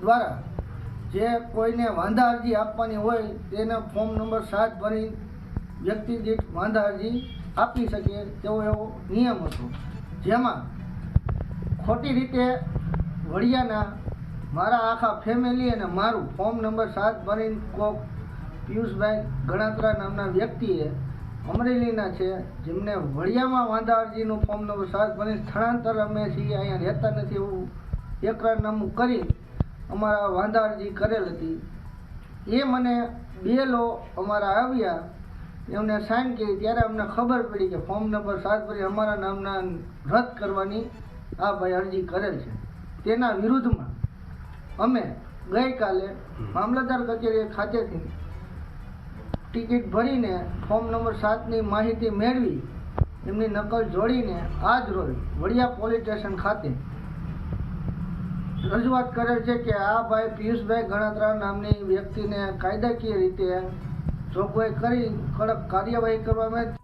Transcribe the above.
દ્વારા જે કોઈને વાંધા અરજી આપવાની હોય તેને ફોર્મ નંબર સાત ભરી વ્યક્તિ દીઠ વાંધા અરજી આપી શકીએ તેવો એવો નિયમ હતો. જેમાં ખોટી રીતે વડિયાના મારા આખા ફેમિલી અને મારું ફોર્મ નંબર સાત ભરીને કોક પિયુષભાઈ ગણાત્રા નામના વ્યક્તિએ અમરેલીના છે, જેમને વડિયામાં વાંધા અરજીનું ફોર્મ નંબર સાત ભરીને સ્થળાંતર અમે છીએ, અહીંયા રહેતા નથી એવું એકરારનામું કરી અમારા વાંધા અરજી કરેલ હતી. એ મને બે લો અમારા આવ્યા એમને સાઇન કરી ત્યારે અમને ખબર પડી કે ફોર્મ નંબર સાત ભરી અમારા નામના રદ કરવાની આ ભાઈ અરજી કરેલ છે. તેના વિરુદ્ધમાં અમે ગઈકાલે મામલતદાર કચેરી ખાતેથી ટિકિટ ભરીને ફોર્મ નંબર સાતની માહિતી મેળવી એમની નકલ જોડીને આજ રોજ વડિયા પોલીસ સ્ટેશન ખાતે રજૂઆત કરે છે કે આ ભાઈ પિયુષભાઈ ગણાત્રા નામની વ્યક્તિને કાયદાકીય રીતે જોગવાઈ કરી કડક કાર્યવાહી કરવામાં.